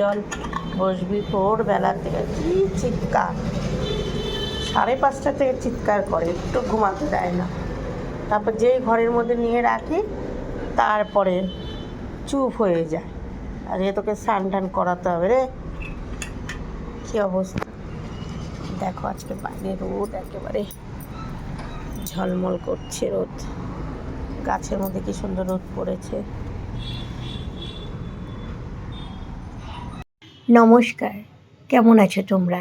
চল, বসবি ভোরবেলা থেকে। কি চিৎকার? সাড়ে পাঁচটা থেকে চিৎকার করে, একটু ঘুমাতে দেয় না। তারপর যেই ঘরের মধ্যে নিয়ে রাখি, তারপরে চুপ হয়ে যায়। আর এ তোকে স্নান টান করাতে হবে রে। কী অবস্থা? দেখো, আজকে বাইরে রোদ একেবারে। ঝলমল করছে রোদ। গাছের মধ্যে কি সুন্দর রোদ পড়েছে। নমস্কার, কেমন আছো তোমরা?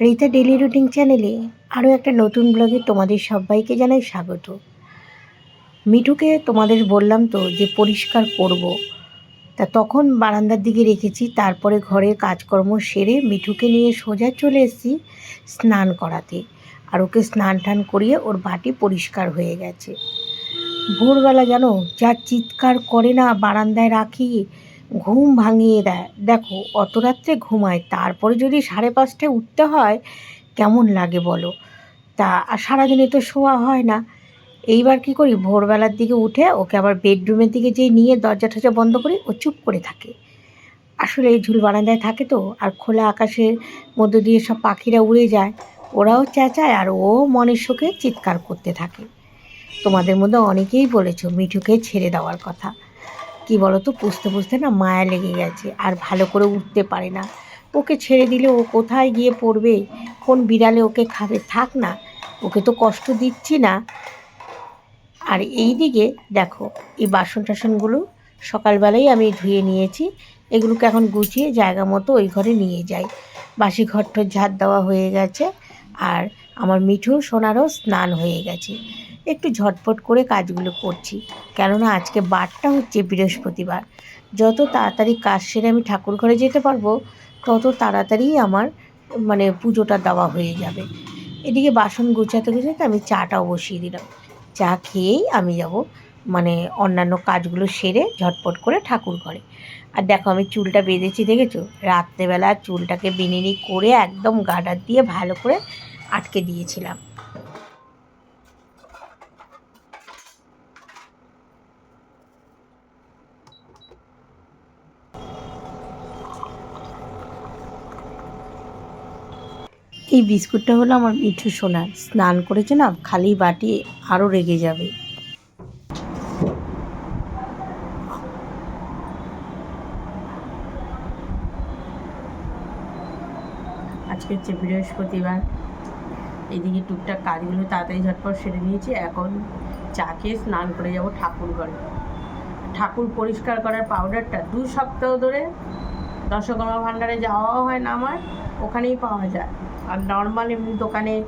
রীতা ডেলি রুটিন চ্যানেলে আরও একটা নতুন ব্লগে তোমাদের সবাইকে জানাই স্বাগত। মিঠুকে তোমাদের বললাম তো যে পরিষ্কার করব। তা তখন বারান্দার দিকে রেখেছি, তারপরে ঘরের কাজকর্ম সেরে মিঠুকে নিয়ে সোজা চলে এসেছি স্নান করাতে। আর ওকে স্নান টান করিয়ে ওর বাটি পরিষ্কার হয়ে গেছে। ভোরবেলা জানো যা চিৎকার করে না বারান্দায় রাখি ঘুম ভাঙিয়ে দেয়। দেখো, অত রাত্রে ঘুমায়, তারপরে যদি সাড়ে পাঁচটায় উঠতে হয়, কেমন লাগে বলো? তা, আর সারাদিনে তো শোয়া হয় না। এইবার কি করি? ভোরবেলার দিকে উঠে ওকে আবার বেডরুমের দিকে যেই নিয়ে দরজা টরজা বন্ধ করি, ও চুপ করে থাকে। আসলে এই ঝুল বারান্দায় থাকে তো, আর খোলা আকাশের মধ্য দিয়ে সব পাখিরা উড়ে যায়, ওরাও চেঁচায় আর ও মনের সুখে চিৎকার করতে থাকে। তোমাদের মধ্যে অনেকেই বলেছ, মিঠুকে ছেড়ে দেওয়ার কথা। কি বলো তো পুষতে পুষতে না মায়া লেগে গেছে, আর ভালো করে উঠতে পারে না। ওকে ছেড়ে দিলে ও কোথায় গিয়ে পড়বে? কোন বিড়ালে ওকে খাবে? থাক না, ওকে তো কষ্ট দিচ্ছি না। আর এই দিকে দেখো, এই বাসন টাসনগুলো সকালবেলাই আমি ধুয়ে নিয়েছি, এগুলোকে এখন গুছিয়ে জায়গা মতো ওই ঘরে নিয়ে যাই। বাসি ঘরটর ঝাড় দেওয়া হয়ে গেছে, আর আমার মিঠু সোনারও স্নান হয়ে গেছে। একটু ঝটপট করে কাজগুলো করছি। কেননা আজকে বারটা হচ্ছে বৃহস্পতিবার। যত তাড়াতাড়ি কাজ সেরে আমি ঠাকুর ঘরে যেতে পারব, তত তাড়াতাড়ি আমার মানে পুজোটা দেওয়া হয়ে যাবে। এদিকে বাসন গোছাতে গুছাতে আমি চাটাও বসিয়ে দিলাম। চা খেয়েই আমি যাব মানে অন্যান্য কাজগুলো সেরে ঝটপট করে ঠাকুর ঘরে। আর দেখো আমি চুলটা বেঁধেছি, দেখেছ? রাত্রেবেলা চুলটাকে বিনিনি করে একদম গার্ডার দিয়ে ভালো করে আটকে দিয়েছিলাম। এই বিস্কুটটা হলো আমার মিঠু সোনার। স্নান করেছে না, খালি বাটি আরও রেগে যাবে। আজকে হচ্ছে বৃহস্পতিবার। এদিকে টুকটাক কাজগুলো তাড়াতাড়ি ঝটপট সেরে নিয়েছি। এখন চা খেয়ে স্নান করে যাব ঠাকুর ঘরে। ঠাকুর পরিষ্কার করার পাউডারটা দু সপ্তাহ ধরে দশকর্মা ভাণ্ডারে যাওয়াও হয় না আমার। ওখানেই পাওয়া যায়। আর নর্মাল এমনি দোকানে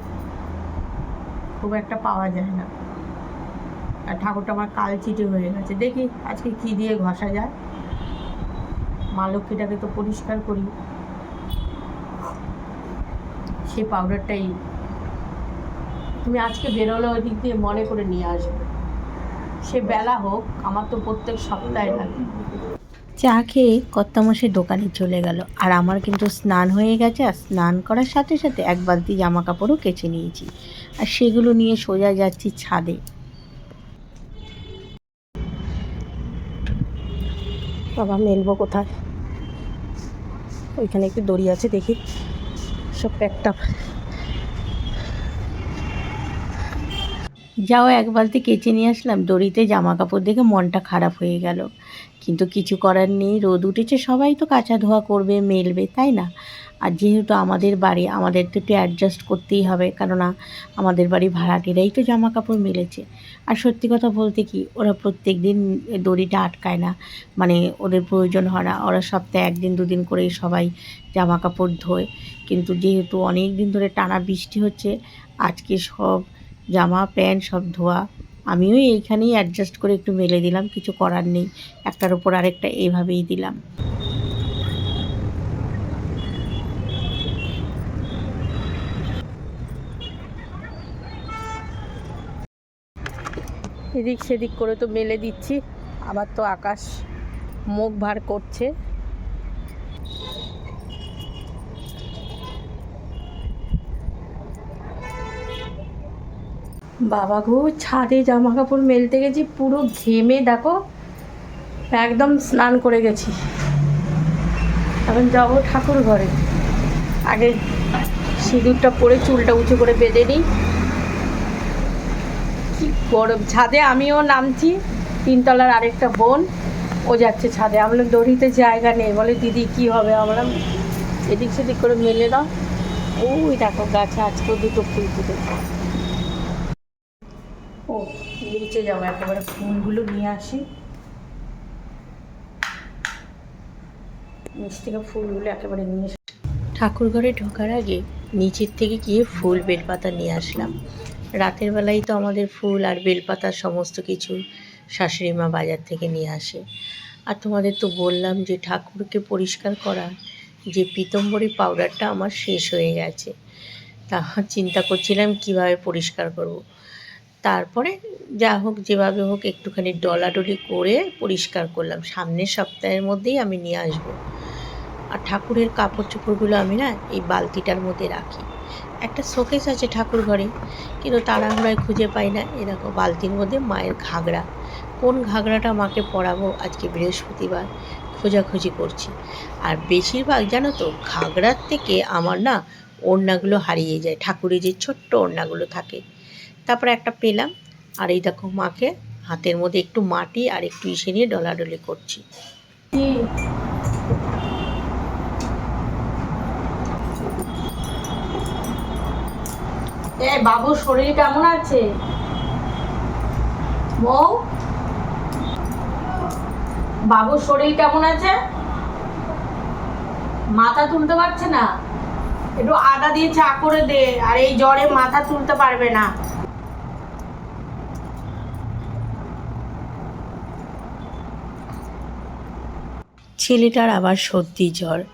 খুব একটা পাওয়া যায় না। আর ঠাকুরটা আমার কাল কালচিটে হয়ে গেছে। দেখি আজকে কী দিয়ে ঘষা যায়। মা লক্ষ্মীটাকে তো পরিষ্কার করি। সেই পাউডারটাই তুমি আজকে বেরোলে ওই দিক দিয়ে মনে করে নিয়ে আসবে। সে বেলা হোক, আমার তো প্রত্যেক সপ্তাহে লাগে। চা খেয়ে কর্তামশাই দোকানে চলে গেল। আর আমার কিন্তু স্নান হয়ে গেছে, আর স্নান করার সাথে সাথে এক বালতি জামা কাপড়ও কেচে নিয়েছি। আর সেগুলো নিয়ে সোজা যাচ্ছি ছাদে। বাবা, মেলবো কোথায়? ওইখানে একটু দড়ি আছে দেখি। সব প্যাকটা যাও, এক বালতি কেচে নিয়ে আসলাম। দড়িতে জামা কাপড় দেখে মনটা খারাপ হয়ে গেল। কিন্তু কিছু করার নেই, রোদ উঠেছে, সবাই তো কাঁচা ধোয়া করবে, মেলবে, তাই না? আর যেহেতু আমাদের বাড়ি আমাদের তো একটু অ্যাডজাস্ট করতেই হবে, কেননা আমাদের বাড়ি ভাড়াটিরাই তো জামা কাপড় মেলেছে। আর সত্যি কথা বলতে কি, ওরা প্রত্যেক দিন দড়িটা আটকায় না মানে ওদের প্রয়োজন হয় না, ওরা সপ্তাহে একদিন, দুদিন করেই সবাই জামা কাপড় ধোয়। কিন্তু যেহেতু অনেক দিন ধরে টানা বৃষ্টি হচ্ছে, আজকে সব জামা, প্যান্ট, সব ধোয়া আমিও এইখানেই অ্যাডজাস্ট করে একটু মেলে দিলাম, কিছু করার নেই। একটার উপর আরেকটা এইভাবেই দিলাম। এদিক সেদিক করে তো মেলে দিচ্ছি। আবার তো আকাশ মুখ ভার করছে। বাবা গো, ছাদে জামা কাপড় মেলতে গেছি, পুরো ঘেমে, দেখো, একদম স্নান করে গেছি। এখন যাব ঠাকুর ঘরে। আগে সিঁদুরটা পরে চুলটা উঁচু করে বেঁধে নিই। কি গরম। ছাদে আমিও নামছি, তিনতলার আরেকটা বোন, ও যাচ্ছে ছাদে। আমরা দড়িতে জায়গা নেই। বলে, দিদি, কি হবে? আমরা এদিক সেদিক করে মেলে দাও। ওই দেখো, গাছে আজকেও দুটো ফুল ফুটেছে। নিচে যাব, একেবারে ফুলগুলো নিয়ে আসি। নিচ থেকে ফুলগুলো একেবারে নিয়ে এসে ঠাকুর ঘরে ঢোকার আগে নিচের থেকে গিয়ে ফুল বেলপাতা নিয়ে আসলাম। রাতের বেলায় তো আমাদের ফুল আর বেলপাতা সমস্ত কিছু শাশুড়ি মা বাজার থেকে নিয়ে আসে। আর তোমাদের তো বললাম যে ঠাকুরকে পরিষ্কার করা, যে পিতম্বরী পাউডারটা আমার শেষ হয়ে গেছে। তা চিন্তা করছিলাম কীভাবে পরিষ্কার করব। তারপরে যা হোক, যেভাবে হোক একটুখানি ডলাডলি করে পরিষ্কার করলাম। সামনের সপ্তাহের মধ্যেই আমি নিয়ে আসব। আর ঠাকুরের কাপড় চোপড়গুলো আমি না এই বালতিটার মধ্যে রাখি। একটা শোকেস আছে ঠাকুর ঘরে, কিন্তু তাড়াহুড়ায় খুঁজে পাই না। এরকম বালতির মধ্যে মায়ের ঘাগরা। কোন ঘাগরাটা মাকে পরাবো? আজকে বৃহস্পতিবার, খোঁজাখুঁজি করছি। আর বেশিরভাগ, জানো তো, ঘাগরার থেকে আমার না ওড়নাগুলো হারিয়ে যায়। ঠাকুরের যে ছোট্ট ওড়নাগুলো থাকে। তারপরে একটা পেলাম। আর এই দেখো মাকে হাতের মধ্যে একটু মাটি আর একটু ইসে নিয়ে ডলাডলি করছি। শরীর কেমন আছে? বউ? বাবুর শরীর কেমন আছে? মাথা তুলতে পারছে না? একটু আদা দিয়ে চা করে দে, আর এই জ্বরে মাথা তুলতে পারবে না। ছেলেটার আবার সর্দি জ্বর।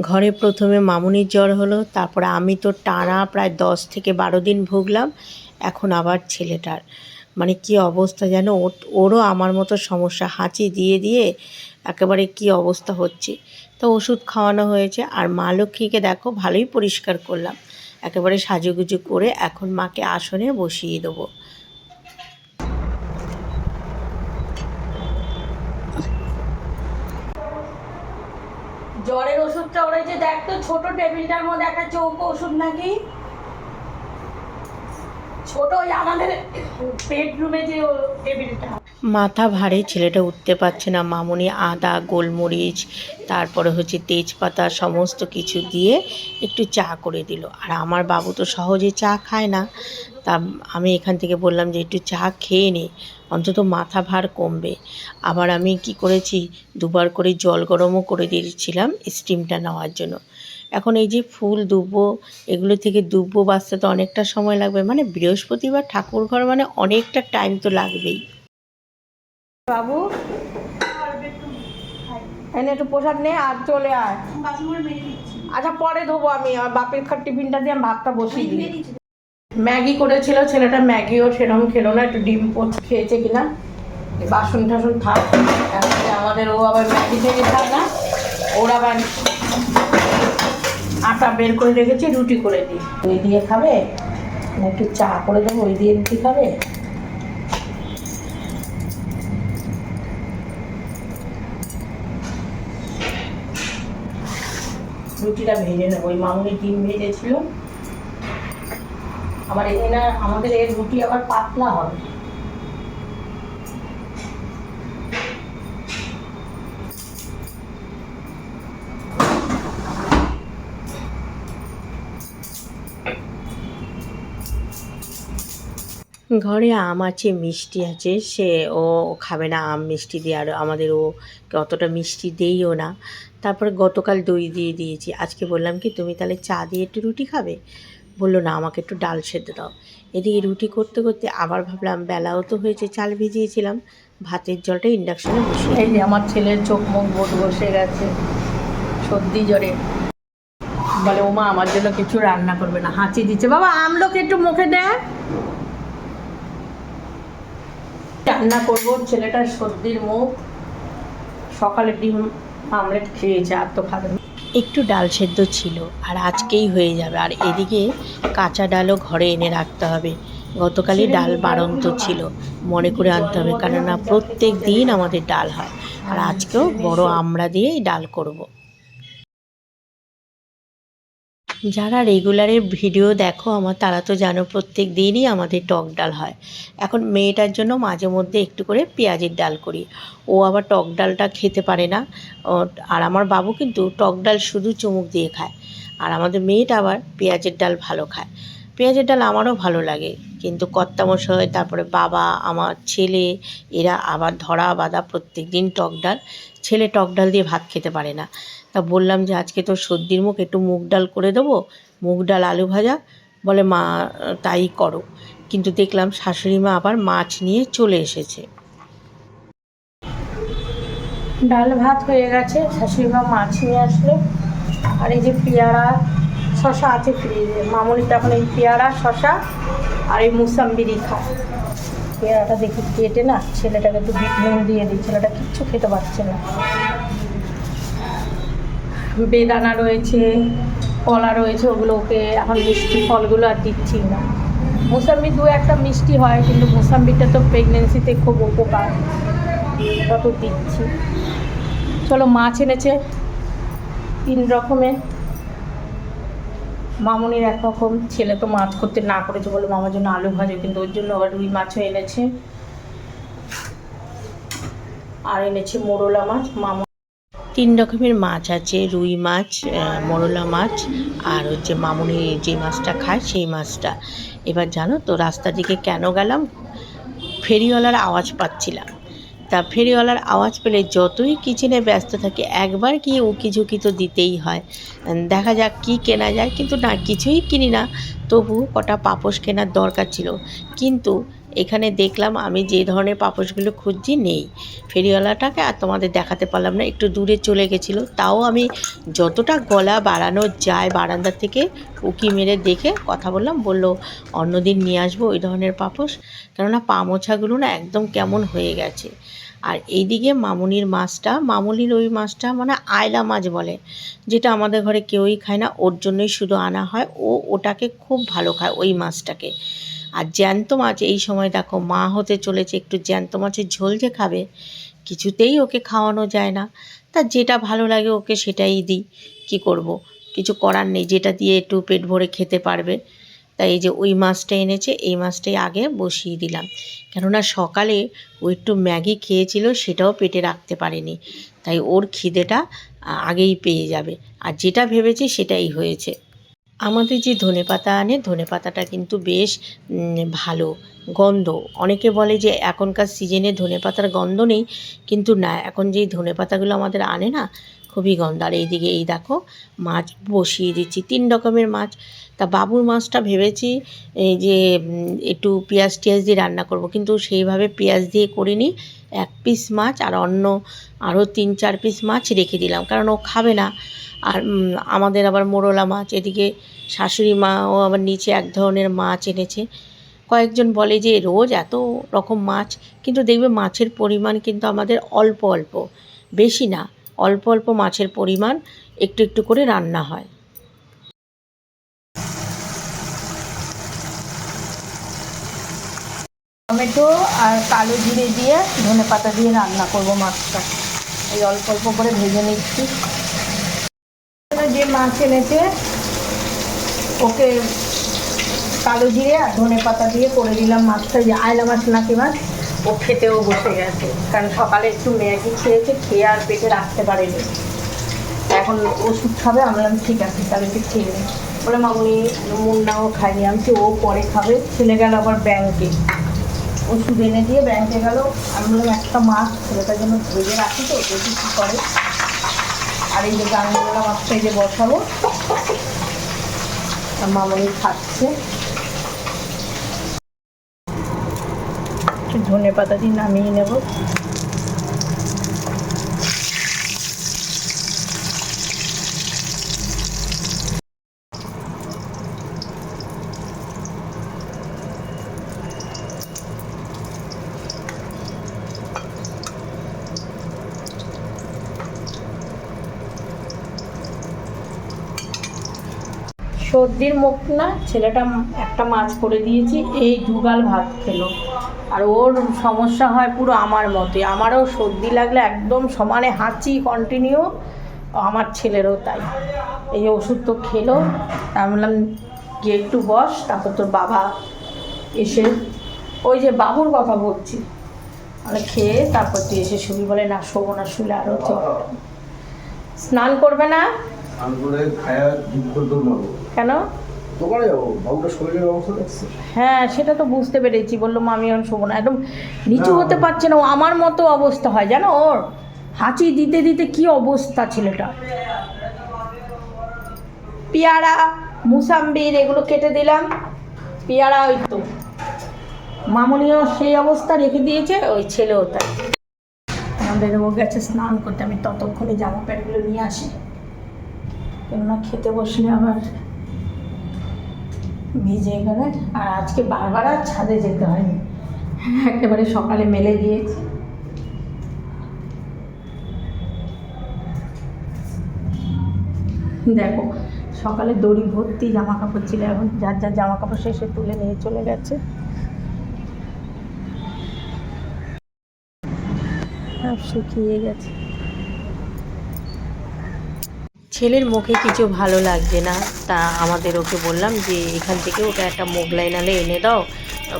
ঘরে প্রথমে মামুনির জ্বর হলো, তারপরে আমি তো টানা প্রায় দশ থেকে বারো দিন ভুগলাম, এখন আবার ছেলেটার। মানে কি অবস্থা যেন ওর- ওরও আমার মতো সমস্যা, হাঁচি দিয়ে দিয়ে একেবারে কি অবস্থা হচ্ছে? তো ওষুধ খাওয়ানো হয়েছে, আর মা লক্ষ্মীকে দেখো ভালোই পরিষ্কার করলাম। একেবারে সাজুগুজু করে এখন মাকে আসনে বসিয়ে দেবো। জ্বরের ওষুধটা ওরা যে দেখ তো, ছোট টেবিলটার মধ্যে একটা চৌকো ওষুধ নাকি? ছোট ওই আমাদের বেডরুমে যে টেবিলটা। মাথা ভারে, ছেলেটা উঠতে পারছে না। মামুনি আদা, গোলমরিচ, তারপরে হচ্ছে তেজপাতা সমস্ত কিছু দিয়ে একটু চা করে দিল। আর আমার বাবু তো সহজে চা খায় না। তা আমি এখান থেকে বললাম যে, একটু চা খেয়ে নে, অন্তত মাথা ভার কমবে। আবার আমি কি করেছি, দুবার করে জল গরমও করে দিয়েছিলাম স্টিমটা নেওয়ার জন্য। এখন এই যে ফুল দুব্বো এগুলো থেকে দুব্বো বাঁচতে তো অনেকটা সময় লাগবে। মানে বৃহস্পতিবার ঠাকুর ঘর মানে অনেকটা টাইম তো লাগবেই। বাবু। এনে একটু প্রসাদ নে আর চলে আয়। আচ্ছা পরে ধোবো আমি। আর বাপের খাট টিফিনটা দিয়ে আমি ভাতটা বসিয়ে দিই। ম্যাগি করেছিল, ছেলেটা ম্যাগিও সেরকম খেলো না, একটু ডিম পোচ খেয়েছে কিনা। বাসন টাসন থাক। আমাদের ও আবার ম্যাগি থেকে থাক না, ওর আবার আটা বের করে রেখেছি, রুটি করে দিই। ওই দিয়ে খাবে, একটু চা করে দেবো, ওই দিয়ে রুটি খাবে। রুটিটা ভেজে নেব। ওই মামুনি ডিম ভেজেছিল। আবার এখানে আমাদের এর রুটি আবার পাতলা হবে। ঘরে আম আছে মিষ্টি আছে, সে ও খাবে না আম মিষ্টি দিয়ে, আর আমাদের ও অতটা মিষ্টি দেইও না। তারপরে গতকাল দই দিয়ে দিয়েছি। আজকে বললাম কি, তুমি তাহলে চা দিয়ে একটু রুটি খাবে? বলল, না, আমাকে একটু ডাল সেদ্ধ দাও। এদিকে রুটি করতে করতে আবার ভাবলাম, বেলাও তো হয়েছে, চাল ভিজিয়েছিলাম। ভাতের জলটা ইন্ডাকশনে বসিয়ে এই যে আমার ছেলের চোখ মুখ বোট বসে গেছে, সর্দি জ্বরে। বলে, ওমা, আমার জন্য কিছু রান্না করবে না। হাঁচি দিচ্ছে, বাবা, আমলোকে একটু মুখে দেয় রান্না করব ছেলেটার সর্দির মুখ সকালে ডিম আমলেট খেয়েছে আর তো খাবে একটু ডাল সেদ্ধ ছিল আর আজকেই হয়ে যাবে আর এদিকে কাঁচা ডালও ঘরে এনে রাখতে হবে। গতকালই ডাল বাড়ন্ত ছিল মনে করে আনতে হবে কেননা প্রত্যেক দিন আমাদের ডাল হয় আর আজকেও বড় আমরা দিয়েই ডাল করব। যারা রেগুলারের ভিডিও দেখো, আমার তারা তো জানো প্রত্যেক দিনই আমাদের টক ডাল হয়। এখন মেয়েটার জন্য মাঝে মধ্যে একটু করে পেঁয়াজের ডাল করি। ও আবার টক ডালটা খেতে পারে না। আর আমার বাবু কিন্তু টক ডাল শুধু চুমুক দিয়ে খায়। আর আমাদের মেয়েটা আবার পেঁয়াজের ডাল ভালো খায়। পেঁয়াজের ডাল আমারও ভালো লাগে। কিন্তু কর্তামশাই, তারপরে বাবা, আমার ছেলে, এরা আবার ধরা বাঁধা প্রত্যেক দিন টক ডাল। ছেলে টক ডাল দিয়ে ভাত খেতে পারে না। তা বললাম যে, আজকে তো সর্দির মুখ, একটু মুগ ডাল করে দেবো? মুগ ডাল, আলু ভাজা? বলে, মা, তাই করো। কিন্তু দেখলাম শাশুড়ি মা আবার মাছ নিয়ে চলে এসেছে। ডাল ভাত হয়ে গেছে। শাশুড়ি মা মাছ নিয়ে আসলো। আর এই যে পেয়ারা শশা আছে ফ্রিজে মামুনি তখন এই পেয়ারা শশা আর এই মুসাম্বিরি খায় পেয়ারাটা দেখি কেটে না, ছেলেটাকে একটু নুন দিয়ে দিই, ছেলেটা কিচ্ছু খেতে পারছে না। বেদানা রয়েছে, কলা রয়েছে ওগুলো ওকে এখন মিষ্টি ফলগুলো আর দিচ্ছি না। মোসাম্বি দু একটা মিষ্টি হয়, কিন্তু মোসাম্বিটা তো প্রেগনেন্সিতে খুব উপকার। তত দিচ্ছি। চলো মাছ এনেছে। তিন রকমের। মামুনির এক রকম ছেলে তো মাছ করতে না করেছে বলে মামার জন্য আলু ভাজে, কিন্তু ওর জন্য আবার রুই মাছও এনেছে। আর এনেছে মোরলা মাছ, মামু তিন রকমের মাছ আছে, রুই মাছ মরলা মাছ, আর হচ্ছে মামুনি যে মাছটা খায় সেই মাছটা। এবার জানো তো রাস্তা দিকে কেন গেলাম? ফেরিওয়ালার আওয়াজ পাচ্ছিলাম। তা ফেরিওয়ালার আওয়াজ পেলে যতই কিচেনে ব্যস্ত থাকে, একবার কি উকি ঝুঁকি তো দিতেই হয়। দেখা যাক কি কেনা যায়, কিন্তু না, কিছুই কিনি না। তবু কটা পাপোশ কেনার দরকার ছিল। কিন্তু এখানে দেখলাম আমি যে ধরনের পাপোশগুলো খুঁজছি নেই। ফেরিওয়ালাটাকে আর তোমাদের দেখাতে পারলাম না, একটু দূরে চলে গেছিল। তাও আমি যতটা গলা বাড়ানো যায় বারান্দা থেকে উকি মেরে দেখে কথা বললাম, বলল, অন্যদিন নিয়ে আসব ওই ধরনের পাপোশ? কেননা পা মোছাগুলো না একদম কেমন হয়ে গেছে। আর এইদিকে মামুনির মাছটা, মামুনির ওই মাছটা মানে আয়লা মাছ বলে, যেটা আমাদের ঘরে কেউই খায় না, ওর জন্যই শুধু আনা হয়। ও ওটাকে খুব ভালো খায়, ওই মাছটাকে। আর জ্যান্ত মাছ এই সময় দেখো মা হতে চলেছে, একটু জ্যান্ত মাছের ঝোল যে খাবে, কিছুতেই ওকে খাওয়ানো যায় না। তা যেটা ভালো লাগে ওকে সেটাই দিই, কি করব? কিছু করার নেই, যেটা দিয়ে একটু পেট ভরে খেতে পারবে। তাই এই যে ওই মাছটা এনেছে, এই মাছটাই আগে বসিয়ে দিলাম। কেননা সকালে ও একটু ম্যাগি খেয়েছিল, সেটাও পেটে রাখতে পারেনি। তাই ওর খিদেটা আগেই পেয়ে যাবে। আর যেটা ভেবেছে সেটাই হয়েছে। আমাদের যে ধনেপাতা আনে ধনেপাতাটা কিন্তু বেশ ভালো গন্ধ। অনেকে বলে যে এখনকার সিজনে ধনেপাতার গন্ধ নেই, কিন্তু না, এখন যেই ধনেপাতাগুলো আমাদের আনে না, খুবই গন্ধ। আর এইদিকে এই দেখো, মাছ বসিয়ে দিচ্ছি, তিন রকমের মাছ। তা বাবুর মাছটা ভেবেছি যে একটু পেঁয়াজ টিয়াজ দিয়ে রান্না করব, কিন্তু সেইভাবে পেঁয়াজ দিয়ে করিনি। এক পিস মাছ আর অন্য আরও তিন চার পিস মাছ রেখে দিলাম, কারণ ও খাবে না। আর আমাদের আবার মোরলা মাছ, এদিকে শাশুড়ি মাও আবার নিচে এক ধরনের মাছ এনেছে। কয়েকজন বলে যে, রোজ এত রকম মাছ, কিন্তু দেখবে মাছের পরিমাণ কিন্তু আমাদের অল্প অল্প, বেশি না, অল্প অল্প মাছের পরিমাণ একটু একটু করে রান্না হয়। টমেটো আর কালো জিরে দিয়ে ধনে পাতা দিয়ে রান্না করব মাছটা। এই অল্প অল্প করে ভেজে নিচ্ছি। যে মাছ এনেছে। ওকে কালো জিরে আর ধনে পাতা দিয়ে করে দিলাম মাছটা, যে আয়লা মাছ নাকি মাছ, ও খেতেও বসে গেছে। কারণ সকালে একটু ম্যাগি খেয়েছে, খেয়ে আর পেটে রাখতে পারেনি। এখন ওষুধ খাবে, আমি ঠিক আছে, তাহলে একটু খেয়ে নে। বলে মামুনি মুন্নাও খাইনি আমি ও পরে খাবে। ছেলে গেল আবার ব্যাংকে। ওষুধ এনে দিয়ে ব্যাংকে গেল। আমি বললাম, একটা মাছ ছেলেটার জন্য ভেজে রাখি তো কী করে। আর এই যে গানগুলো মাছটা এই যে বসাবো। মামনি খাচ্ছে। ধনে পাতা দিয়ে নামিয়ে নেব। সর্দির মুখ না, ছেলেটা একটা মাছ করে দিয়েছি, এই দুগাল ভাত খেলো। আর ওর সমস্যা হয় পুরো আমার মতে আমারও সর্দি লাগলে একদম সমানে হাঁচি কন্টিনিউ আমার ছেলেরও তাই। এই ওষুধ তো খেলো। আমি বললাম, গিয়ে একটু বস, তারপর তোর বাবা এসে ওই যে বাবুর কথা বলছি। মানে খেয়ে তারপর তুই এসে শুবি। বলে, না, শোবো না, শুলে আরও স্নান করবে না খায়া মারবো। কেন? দোকানে যাব বাবুটা শরীরের অবস্থা দেখছে? হ্যাঁ সেটা তো বুঝতে পেরেছি। বলল মা আমি এখন শোবো না। একদম নিচু হতে পারছে না। ও আমার মতো অবস্থা হয়। জানো ওর হাঁচি দিতে দিতে কি অবস্থা ছেলেটা? পেয়ারা মুসাম্বির এগুলো কেটে দিলাম। পেয়ারা ওই তো। মামনিও সেই অবস্থা রেখে দিয়েছে ওই ছেলেও তাই। আমাদের ও গেছে স্নান করতে। আমি ততক্ষণে জামা প্যান্টগুলো নিয়ে আসি। কেননা খেতে বসলে আবার ভিজে গেলে। আর আজকে বারবার আর ছাদে যেতে হয়নি। একেবারে সকালে মেলে দিয়েছি দেখো, সকালে দড়ি ভর্তি জামা কাপড় ছিল এখন। যার যার জামা কাপড় শেষে তুলে নিয়ে চলে গেছে। শুকিয়ে গেছে। ছেলের মুখে কিছু ভালো লাগছে না। তা আমাদের ওকে বললাম যে এখান থেকে ওকে একটা মোগলাই নালে এনে দাও।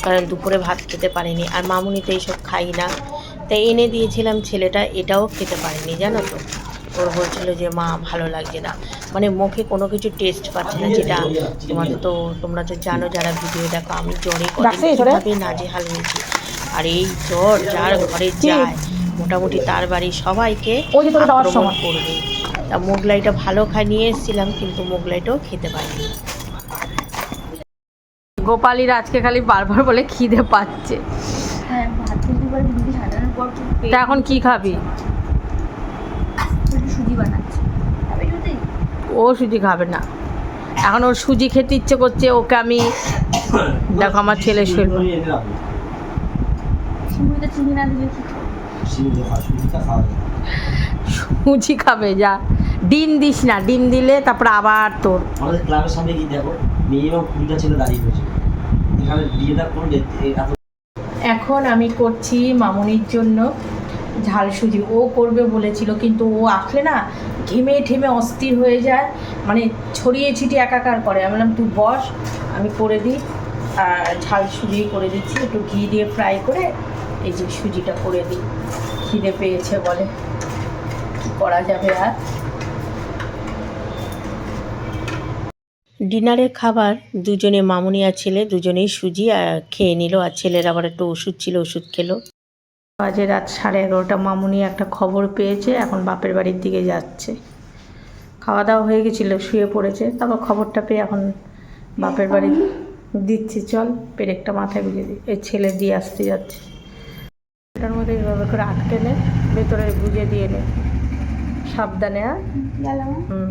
কারণ দুপুরে ভাত খেতে পারেনি। আর মামুনি তো এইসব খাই না। তাই এনে দিয়েছিলাম ছেলেটা এটাও খেতে পারেনি জানো তো? ওর বলছিল যে মা ভালো লাগছে না। মানে মুখে কোনো কিছু টেস্ট পাচ্ছে না যেটা তোমাদের তো তোমরা তো জানো যারা ভিডিও দেখো আমি জ্বরে কদিন কীভাবে নাজেহাল হয়েছি। আর এই জ্বর যার ঘরে যায় মোটামুটি তার বাড়ির সবাইকে আক্রমণ করবে। তা মোগলাইটা ভালো খাই নিয়ে এসেছিলাম কিন্তু মোগলাইটাও খেতে পারিনি। গোপালির আজকে খালি বারবার বলে খিদে পাচ্ছে। হ্যাঁ তা এখন কি খাবি? ও সুজি খাবে না। এখন ওর সুজি খেতে ইচ্ছে করছে ওকে আমি দেখো আমার ছেলে শরীর চিনি না দিলে কি? সুজি খাবে যা। ডিম দিস না ডিম দিলে তারপর আবার তোর। আমাদের ক্লাবের সামনে গিয়ে দেখো মিনিমাম কুড়িটা ছেলে দাঁড়িয়ে রয়েছে। এখানে বিয়েটা করলে এখন আমি করছি মামনির জন্য ঝাল সুজি। ও করবে বলেছিল কিন্তু ও আসলে না ঘেমে ঠেমে অস্থির হয়ে যায়। মানে ছড়িয়ে ছিটিয়ে একাকার করে। আমি বললাম তুই বস আমি করে দিই। আর ঝাল সুজি করে দিচ্ছি একটু ঘি দিয়ে ফ্রাই করে এই যে সুজিটা করে দিই। খিদে পেয়েছে বলে। করা যাবে আর? ডিনারের খাবার দুজনে মামুনি আর ছেলে দুজনেই সুজি আর খেয়ে নিল আর ছেলের আবার একটু ওষুধ ছিল ওষুধ খেলো। বাজে রাত সাড়ে এগারোটা মামুনি একটা খবর পেয়েছে এখন বাপের বাড়ির দিকে যাচ্ছে। খাওয়া দাওয়া হয়ে গেছিল শুয়ে পড়েছে তারপর খবরটা পেয়ে এখন বাপের বাড়ি দিচ্ছি চল পেরেকটা মাথায় গুঁজে দিই। এই ছেলে দিয়ে আসতে যাচ্ছে। এটার মধ্যে এইভাবে করে আটকে নে ভেতরে গুঁজে দিয়ে নে। সাবধানে আর গেলাম। হুম।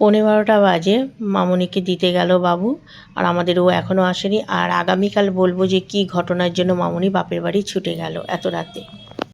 পৌনে বারোটা বাজে মামনিকে দিতে গেল বাবু আর আমাদের ও এখনও আসেনি। আর আগামীকাল বলব যে কি ঘটনার জন্য মামনি বাপের বাড়ি ছুটে গেল এত রাতে।